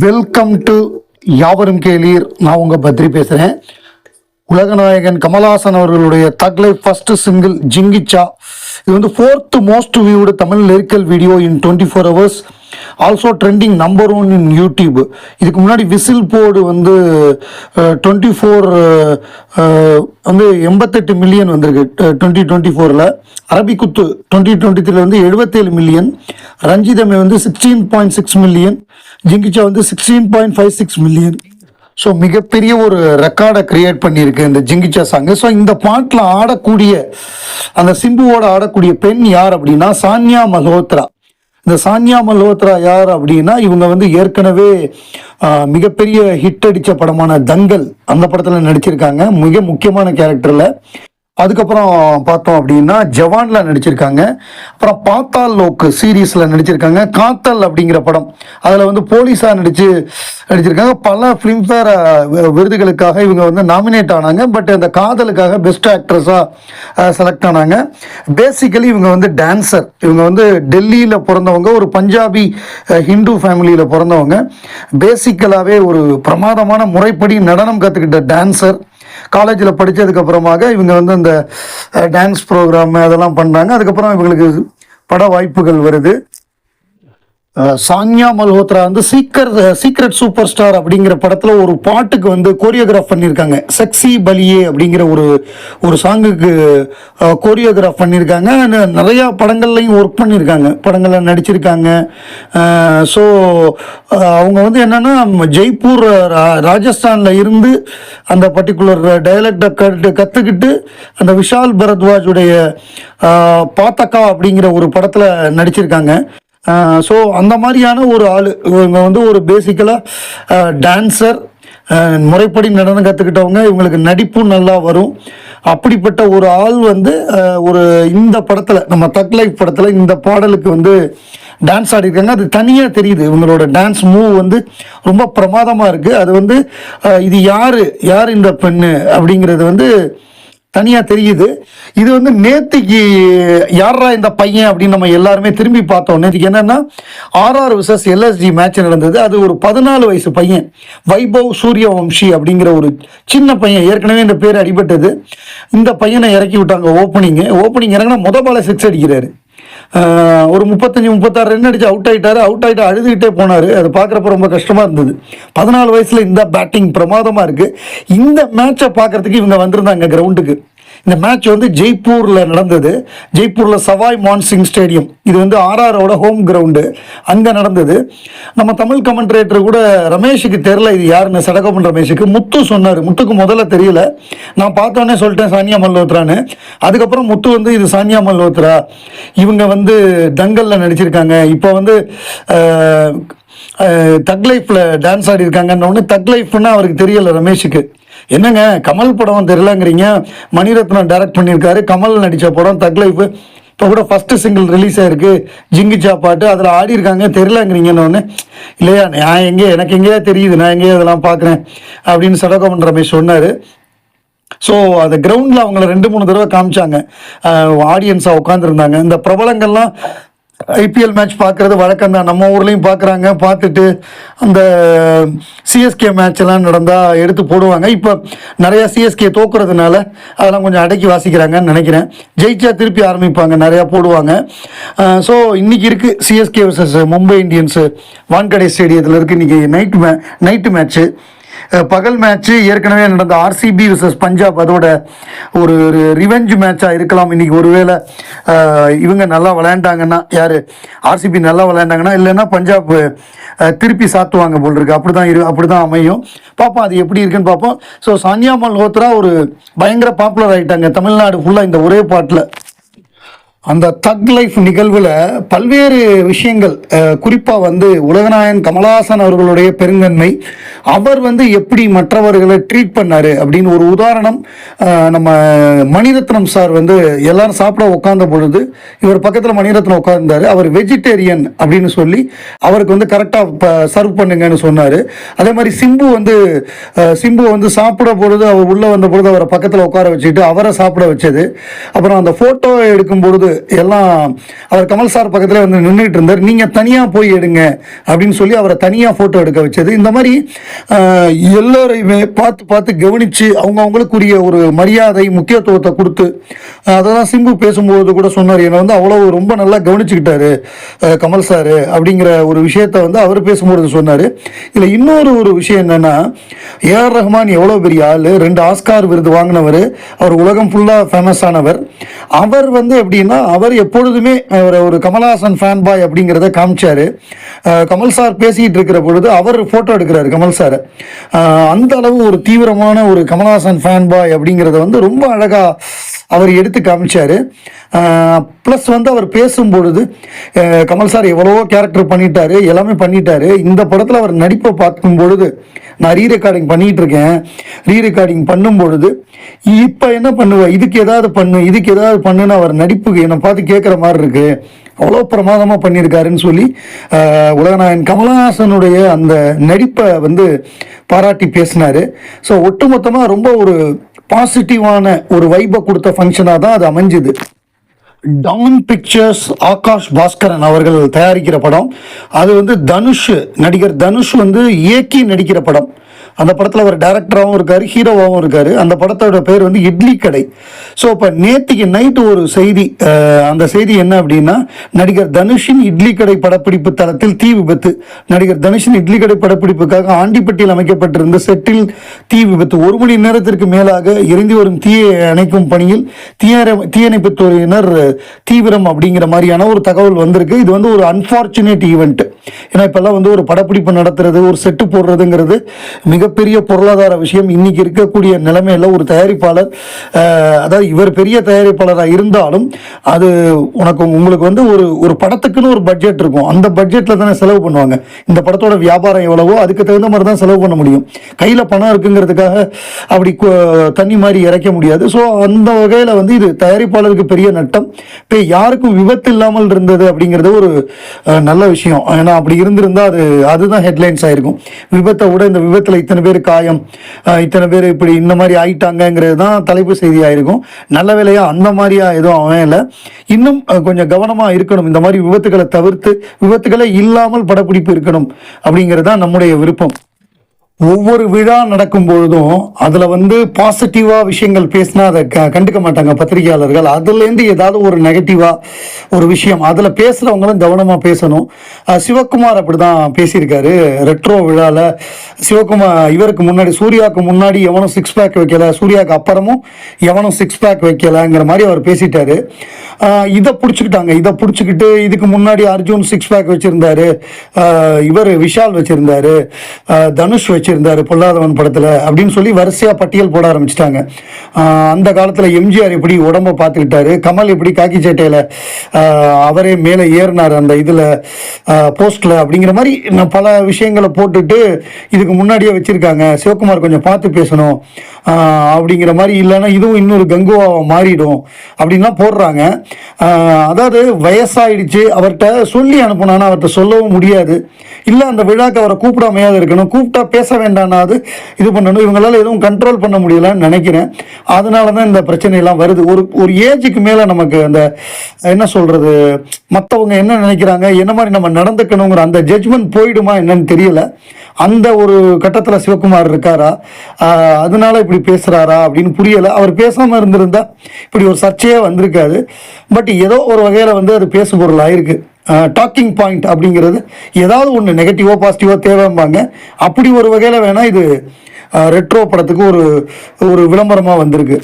Welcome to யாவரும் கேளீர். நான் உங்கள் பத்ரி பேசுகிறேன் உலகநாயகன் கமல்ஹாசன் அவர்களுடைய தக்லை ஃபஸ்ட்டு சிங்கிள் ஜிங்கிச்சா. இது வந்து fourth most viewed Tamil lyrical video in twenty four hours also trending number one in YouTube இதுக்கு முன்னாடி விசில் போர்டு வந்து uh, twenty four uh, uh, வந்து எண்பத்தெட்டு மில்லியன் வந்திருக்கு டுவெண்ட்டி டுவெண்ட்டி ஃபோரில் அரபிக்குத்து டுவெண்ட்டி டுவெண்ட்டி த்ரீல வந்து எழுபத்தேழு மில்லியன் ரஞ்சிதமே வந்து sixteen point six million Jingucha வந்து sixteen point five six million so மிகப்பெரிய ஒரு ரெக்கார்டை கிரியேட் பண்ணியிருக்கு இந்த ஜிங்கிச்சா சாங் ஸோ இந்த பாட்டில் ஆடக்கூடிய அந்த சிம்புவோட ஆடக்கூடிய பெண் யார் அப்படின்னா சான்யா மல்ஹோத்ரா. இந்த சான்யா மல்ஹோத்ரா யார் அப்படின்னா இவங்க வந்து ஏற்கனவே மிகப்பெரிய ஹிட் அடித்த படமான தங்கல் அந்த படத்தில் நடிச்சிருக்காங்க. மிக முக்கியமான கேரக்டரில் அதுக்கப்புறம் பார்த்தோம் அப்படின்னா ஜவானில் நடிச்சிருக்காங்க. அப்புறம் பாத்தால் லோக்கு சீரீஸில் நடிச்சிருக்காங்க. காத்தல் அப்படிங்கிற படம். அதில் வந்து போலீஸாக நடித்து நடிச்சிருக்காங்க. பல ஃபிலிம்ஃபேர் விருதுகளுக்காக இவங்க வந்து நாமினேட் ஆனாங்க. பட் அந்த காதலுக்காக பெஸ்ட் ஆக்ட்ரஸாக செலக்ட் ஆனாங்க. பேசிக்கலி இவங்க வந்து டான்சர் இவங்க வந்து டெல்லியில் பிறந்தவங்க. ஒரு பஞ்சாபி ஹிந்து ஃபேமிலியில் பிறந்தவங்க. பேசிக்கலாகவே ஒரு பிரமாதமான முறைப்படி நடனம் கற்றுக்கிட்ட டான்சர் காலேஜில் படித்ததுக்கப்புறமாக இவங்க வந்து அந்த டான்ஸ் ப்ரோக்ராம் அதெல்லாம் பண்ணுறாங்க அதுக்கப்புறம் இவங்களுக்கு பட வாய்ப்புகள் வருது. சான்யா மல்ஹோத்ரா வந்து சீக்கர் சீக்ரெட் சூப்பர் ஸ்டார் அப்படிங்கிற படத்தில் ஒரு பாட்டுக்கு வந்து கோரியோகிராஃப் பண்ணியிருக்காங்க செக்ஸி பலியே அப்படிங்கிற ஒரு ஒரு சாங்குக்கு கோரியோகிராஃப் பண்ணியிருக்காங்க நிறையா படங்கள்லையும் ஒர்க் பண்ணியிருக்காங்க படங்களில் நடிச்சிருக்காங்க. ஸோ அவங்க வந்து என்னன்னா ஜெய்ப்பூர் ரா- ராஜஸ்தானில் இருந்து அந்த பர்டிகுலர் டயலக்டை கட்டு கற்றுக்கிட்டு அந்த விஷால் பரத்வாஜுடைய பாத்தக்கா அப்படிங்கிற ஒரு படத்தில் நடிச்சிருக்காங்க. ஸோ அந்த மாதிரியான ஒரு ஆள் இவங்க வந்து ஒரு பேசிக்கலாக டான்ஸர் முறைப்படி நடனம் கற்றுக்கிட்டவங்க இவங்களுக்கு நடிப்பும் நல்லா வரும். அப்படிப்பட்ட ஒரு ஆள் வந்து ஒரு இந்த படத்தில் நம்ம தக் லைஃப் படத்தில் இந்த பாடலுக்கு வந்து டான்ஸ் ஆடிருக்காங்க அது தனியாக தெரியுது. இவங்களோட டான்ஸ் மூவ் வந்து ரொம்ப பிரமாதமாக இருக்குது அது வந்து இது யார்? யார் இந்த பெண்ணு? அப்படிங்கிறது வந்து தனியாக தெரியுது. இது வந்து நேத்திக்கு யாரா இந்த பையன் அப்படின்னு நம்ம எல்லாருமே திரும்பி பார்த்தோம். நேற்றுக்கு என்னன்னா ஆர்ஆர் விசஸ் எல்எஸ்ஜி மேட்ச் நடந்தது. அது ஒரு பதினாலு வயசு பையன். வைபவ் சூரியவம்சி அப்படிங்கிற ஒரு சின்ன பையன். ஏற்கனவே இந்த பேர் அடிபட்டது. இந்த பையனை இறக்கி விட்டாங்க ஓப்பனிங்கு ஓப்பனிங் இறங்கினா முத பால சிக்ஸ் அடிக்கிறாரு. ஒரு முப்பத்தஞ்சு முப்பத்தாறு ரன் அடிச்சு அவுட் ஆகிட்டாரு அவுட் ஆகிட்டு அழுதுகிட்டே போனாரு. அது பார்க்குறப்ப ரொம்ப கஷ்டமாக இருந்தது. பதினாலு வயசில் இந்த பேட்டிங் பிரமாதமாக இருக்குது இந்த மேட்சை பார்க்கறதுக்கு இவங்க வந்திருந்தாங்க கிரவுண்டுக்கு இந்த மேட்ச் வந்து ஜெய்ப்பூரில் நடந்தது. ஜெய்ப்பூரில் சவாய் மான்சிங் ஸ்டேடியம். இது வந்து ஆர்ஆரோட ஹோம் கிரவுண்டு அங்கே நடந்தது. நம்ம தமிழ் கமெண்ட்ரேட்டர் கூட ரமேஷுக்கு தெரில இது யாருன்னு சடகோபன் ரமேஷுக்கு. முத்து சொன்னார். முத்துக்கு முதல்ல தெரியல. நான் பார்த்தோன்னே சொல்லிட்டேன் சானியா மல்ஹோத்ரான்னு. அதுக்கப்புறம் முத்து வந்து இது சானியா மல்ஹோத்ரா. இவங்க வந்து தங்கல்ல நடிச்சிருக்காங்க. இப்போ வந்து தக் லைஃப்பில் டான்ஸ் ஆடி இருக்காங்கன்னு தக் லைஃப்னா அவருக்கு தெரியல ரமேஷுக்கு. என்னங்க கமல் படம் தெரியலங்கிறீங்க? மணிரத்னம் டைரக்ட் பண்ணியிருக்காரு. கமல் நடித்த படம் தக் லைஃப் இப்போ கூட ஃபஸ்ட்டு சிங்கிள் ரிலீஸ் ஆயிருக்கு. ஜிங்கிச்சா பாட்டு அதில் ஆடி இருக்காங்க. தெரிலங்கிறீங்கன்னு ஒன்று இல்லையா நான் எங்கே எனக்கு எங்கேயா தெரியுது. நான் எங்கேயோ இதெல்லாம் பார்க்குறேன் அப்படின்னு சடகோபன் ரமேஷ் சொன்னார். ஸோ அந்த கிரவுண்டில் அவங்கள ரெண்டு மூணு தடவை காமிச்சாங்க. ஆடியன்ஸாக உட்காந்துருந்தாங்க இந்த பிரபலங்கள்லாம் ஐபிஎல் மேட்ச் பார்க்குறது வழக்கம் தான். நம்ம ஊர்லேயும் பார்க்குறாங்க. பார்த்துட்டு அந்த சிஎஸ்கே மேட்ச் எல்லாம் நடந்தால் எடுத்து போடுவாங்க. இப்போ நிறையா சிஎஸ்கே தோக்குறதுனால அதெல்லாம் கொஞ்சம் அடக்கி வாசிக்கிறாங்கன்னு நினைக்கிறேன். ஜெயிச்சா திருப்பி ஆரம்பிப்பாங்க. நிறையா போடுவாங்க. ஸோ இன்றைக்கி இருக்குது CSK versus Mumbai Indians. Wankhede ஸ்டேடியத்தில் இருக்குது இன்றைக்கி நைட் மே நைட்டு மேட்ச்சு பகல் மேட்ச்சு ஏற்கனவே நடந்த ஆர்சிபி விசஸ் பஞ்சாப் அதோட ஒரு ரிவெஞ்ச் மேட்சாக இருக்கலாம். இன்றைக்கி ஒருவேளை இவங்க நல்லா விளையாண்டாங்கன்னா யார்? ஆர்சிபி நல்லா விளையாண்டாங்கன்னா இல்லைன்னா பஞ்சாப் திருப்பி சாத்துவாங்க போல் இருக்கு. அப்படி தான் இரு அப்படி தான் அமையும். பார்ப்போம் அது எப்படி இருக்குன்னு பார்ப்போம் ஸோ சானியா மல்ஹோத்ரா ஒரு பயங்கர பாப்புலர் ஆகிட்டாங்க தமிழ்நாடு ஃபுல்லாக இந்த ஒரே பாட்டில். அந்த தக் லைஃப் நிகழ்வில் பல்வேறு விஷயங்கள் குறிப்பாக வந்து உலகநாயன் கமலஹாசன் அவர்களுடைய பெருந்தன்மை அவர் வந்து எப்படி மற்றவர்களை ட்ரீட் பண்ணார் அப்படின்னு ஒரு உதாரணம் நம்ம மணிரத்னம் சார் வந்து எல்லாரும் சாப்பிட உட்கார்ந்த பொழுது இவர் பக்கத்தில் மணிரத்னம் உட்கார்ந்தார் அவர் வெஜிடேரியன் அப்படின்னு சொல்லி அவருக்கு வந்து கரெக்டாக சர்வ் பண்ணுங்கன்னு சொன்னார். அதே மாதிரி சிம்பு வந்து சிம்பு வந்து சாப்பிட பொழுது அவர் உள்ளே வந்த பொழுது அவரை பக்கத்தில் உட்கார வச்சுட்டு அவரை சாப்பிட வச்சது. அப்புறம் அந்த ஃபோட்டோ எடுக்கும் பொழுது எல்லாம் அவர் கமல் சார் பக்கத்தில் வந்து நின்றுட்டு இருந்தார். நீங்கள் தனியாக போய் எடுங்க அப்படின்னு சொல்லி அவரை தனியாக ஃபோட்டோ எடுக்க வச்சது. இந்த மாதிரி எல்லோரையுமே பார்த்து பார்த்து கவனித்து அவங்க அவங்களுக்குரிய ஒரு மரியாதை முக்கியத்துவத்தை கொடுத்து அதை அதெல்லாம் சிம்பு பேசும்போது கூட சொன்னார். என்னை வந்து அவ்வளோ ரொம்ப நல்லா கவனிச்சுக்கிட்டாரு கமல் சார் அப்படிங்கிற ஒரு விஷயத்த வந்து அவர் பேசும்போது சொன்னார். இதில் இன்னொரு ஒரு விஷயம் என்னன்னா ஏஆர் ரஹ்மான் எவ்வளோ பெரிய ஆள் ரெண்டு ஆஸ்கார் விருது வாங்கினவர் அவர் உலகம் ஃபுல்லாக ஃபேமஸ் ஆனவர். அவர் வந்து எப்படின்னா அவர் எப்பொழுதுமே ஒரு ஒரு கமல்ஹாசன் ஃபேன் பாய் அப்படிங்கிறத காமிச்சாரு. கமல் சார் பேசிகிட்டு இருக்கிற பொழுது அவர் ஃபோட்டோ எடுக்கிறாரு கமல் சார் அந்த அளவு ஒரு தீவிரமான ஒரு கமல்ஹாசன் ஃபேன் பாய் அப்படிங்கிறத வந்து ரொம்ப அழகாக அவர் எடுத்து காமிச்சார். ப்ளஸ் வந்து அவர் பேசும்பொழுது கமல் சார் எவ்வளவோ கேரக்டர் பண்ணிட்டாரு எல்லாமே பண்ணிட்டாரு. இந்த படத்தில் அவர் நடிப்பை பார்க்கும் பொழுது நான் ரீ ரெக்கார்டிங் பண்ணிகிட்டு இருக்கேன் ரீ ரெக்கார்டிங் பண்ணும் பொழுது இப்போ என்ன பண்ணுவேன் இதுக்கு ஏதாவது பண்ணு இதுக்கு ஏதாவது பண்ணுன்னு அவர் நடிப்புக்கு என்னை பார்த்து கேட்குற மாதிரி இருக்குது அவ்வளோ பிரமாதமாக பண்ணியிருக்காருன்னு சொல்லி உலகநாயன் உலகநாயகன் கமலஹாசனுடைய அந்த நடிப்பை வந்து பாராட்டி பேசினார். ஸோ ஒட்டுமொத்தமாக ரொம்ப ஒரு பாசிட்டிவான ஒரு வைப்பை கொடுத்த ஃபங்க்ஷனாக தான் அது அமைஞ்சுது. டான் பிக்சர்ஸ் ஆகாஷ் பாஸ்கரன் அவர்கள் தயாரிக்கிற படம். அது வந்து தனுஷ் நடிகர் தனுஷ் வந்து இயக்கி நடிக்கிற படம். அந்த படத்தில் அவர் டேரக்டராகவும் இருக்கார் ஹீரோவாகவும் இருக்கார். அந்த படத்தோட பேர் வந்து இட்லி கடை. ஸோ இப்போ நேற்றுக்கு நைட்டு ஒரு செய்தி அந்த செய்தி என்ன அப்படின்னா நடிகர் தனுஷின் இட்லி கடை படப்பிடிப்பு தளத்தில் தீ விபத்து. நடிகர் தனுஷின் இட்லி கடை படப்பிடிப்புக்காக ஆண்டிப்பட்டியில் அமைக்கப்பட்டிருந்த செட்டில் தீ விபத்து. ஒரு மணி நேரத்திற்கு மேலாக எரிந்து வரும் தீயை அணைக்கும் பணியில் தீயணை தீயணைப்புத் துறையினர் தீவிரம் அப்படிங்கிற மாதிரியான ஒரு தகவல் வந்திருக்கு. இது வந்து ஒரு அன்பார்ச்சுனேட் ஈவெண்ட் ஏன்னா இப்போல்லாம் வந்து ஒரு படப்பிடிப்பு நடத்துறது ஒரு செட்டு போடுறதுங்கிறது மிகப்பெரிய பொருளாதார விஷயம். இன்னைக்கு இருக்கக்கூடிய நிலைமையில ஒரு தயாரிப்பாளர் அதாவது இவர் பெரிய தயாரிப்பாளராக இருந்தாலும் அது உனக்கு உங்களுக்கு வந்து ஒரு ஒரு படத்துக்குன்னு ஒரு பட்ஜெட் இருக்கும். அந்த பட்ஜெட்டில் தானே செலவு பண்ணுவாங்க. இந்த படத்தோட வியாபாரம் எவ்வளவோ அதுக்கு தகுந்த மாதிரி தான் செலவு பண்ண முடியும். கையில் பணம் இருக்குங்கிறதுக்காக அப்படி தண்ணி மாதிரி இறைக்க முடியாது. ஸோ அந்த வகையில் வந்து இது தயாரிப்பாளருக்கு பெரிய நட்டம். இப்போ யாருக்கும் விபத்து இல்லாமல் இருந்தது அப்படிங்கிறது ஒரு நல்ல விஷயம். ஏன்னா அப்படி இருந்திருந்தா அது அதுதான் ஹெட்லைன்ஸ் ஆகிருக்கும் விபத்தை விட இந்த விபத்தில் இத்தனை பேர் காயம் இத்தனை பேர் இப்படி இந்த மாதிரி ஆயிட்டாங்கங்கிறது தான் தலைப்பு செய்தி ஆயிருக்கும் நல்ல வேலையா அந்த மாதிரியா எதுவும் அமையல இன்னும் கொஞ்சம் கவனமாக இருக்கணும். இந்த மாதிரி விபத்துகளை தவிர்த்து விபத்துகளே இல்லாமல் படப்பிடிப்பு இருக்கணும் அப்படிங்கிறது தான் நம்முடைய விருப்பம். ஒவ்வொரு விழா நடக்கும் பொழுதும் அதில் வந்து பாசிட்டிவாக விஷயங்கள் பேசினா அதை க கண்டுக்க மாட்டாங்க பத்திரிகையாளர்கள். அதுலேருந்து ஏதாவது ஒரு நெகட்டிவாக ஒரு விஷயம் அதில் பேசுகிறவங்களும் கவனமாக பேசணும். சிவகுமார் அப்படி தான் பேசியிருக்காரு. ரெட்ரோ விழாவில் சிவகுமார் இவருக்கு முன்னாடி சூர்யாவுக்கு முன்னாடி எவனும் சிக்ஸ் பேக் வைக்கல சூர்யாவுக்கு அப்புறமும் எவனும் சிக்ஸ் பேக் வைக்கலைங்கிற மாதிரி அவர் பேசிட்டாரு. இதை பிடிச்சிக்கிட்டாங்க. இதை பிடிச்சிக்கிட்டு இதுக்கு முன்னாடி அர்ஜுன் சிக்ஸ் பேக் வச்சுருந்தாரு. இவர் விஷால் வச்சுருந்தாரு. தனுஷ் வச்சு வச்சுருந்தாரு பொல்லாதவன் படத்தில் அப்படின்னு சொல்லி வரிசையாக பட்டியல் போட ஆரம்பிச்சிட்டாங்க. அந்த காலத்தில் எம்ஜிஆர் எப்படி உடம்ப பார்த்துக்கிட்டாரு கமல் எப்படி காக்கி சேட்டையில் அவரே மேலே ஏறினார் அந்த இதில் போஸ்ட்டில் அப்படிங்கிற மாதிரி நான் பல விஷயங்களை போட்டுட்டு இதுக்கு முன்னாடியே வச்சுருக்காங்க. சிவகுமார் கொஞ்சம் பார்த்து பேசணும் அப்படிங்கிற மாதிரி இல்லைன்னா இதுவும் இன்னொரு கங்குவாவை மாறிடும் அப்படின்லாம் போடுறாங்க. அதாவது வயசாயிடுச்சு அவர்கிட்ட சொல்லி அனுப்புனானா அவர்கிட்ட சொல்லவும் முடியாது. இல்லை அந்த விழாக்கு அவரை கூப்பிடாமையாவது இருக்கணும். கூப்பிட்டா பேச வேண்டாம்னாது இது பண்ணணும். இவங்களால் எதுவும் கண்ட்ரோல் பண்ண முடியலன்னு நினைக்கிறேன். அதனால தான் இந்த பிரச்சனையெல்லாம் வருது. ஒரு ஒரு ஏஜுக்கு மேலே நமக்கு அந்த என்ன சொல்கிறது மற்றவங்க என்ன நினைக்கிறாங்க என்ன மாதிரி நம்ம நடந்துக்கணுங்கிற அந்த ஜட்ஜ்மெண்ட் போயிடுமா என்னன்னு தெரியல. அந்த ஒரு கட்டத்தில் சிவகுமார் இருக்காரா? அதனால இப்படி பேசுகிறாரா அப்படின்னு புரியலை. அவர் பேசாமல் இருந்திருந்தா இப்படி ஒரு சர்ச்சையே வந்திருக்காது. பட் ஏதோ ஒரு வகையில் வந்து அது பேசுபொருள் ஆயிருக்கு டாக்கிங் பாயிண்ட் அப்படிங்கிறது ஏதாவது ஒன்று நெகட்டிவோ பாசிட்டிவோ தேவைம்பாங்க. அப்படி ஒரு வகையில் வேணால் இது ரெட்ரோ படத்துக்கு ஒரு ஒரு விளம்பரமாக வந்திருக்கு.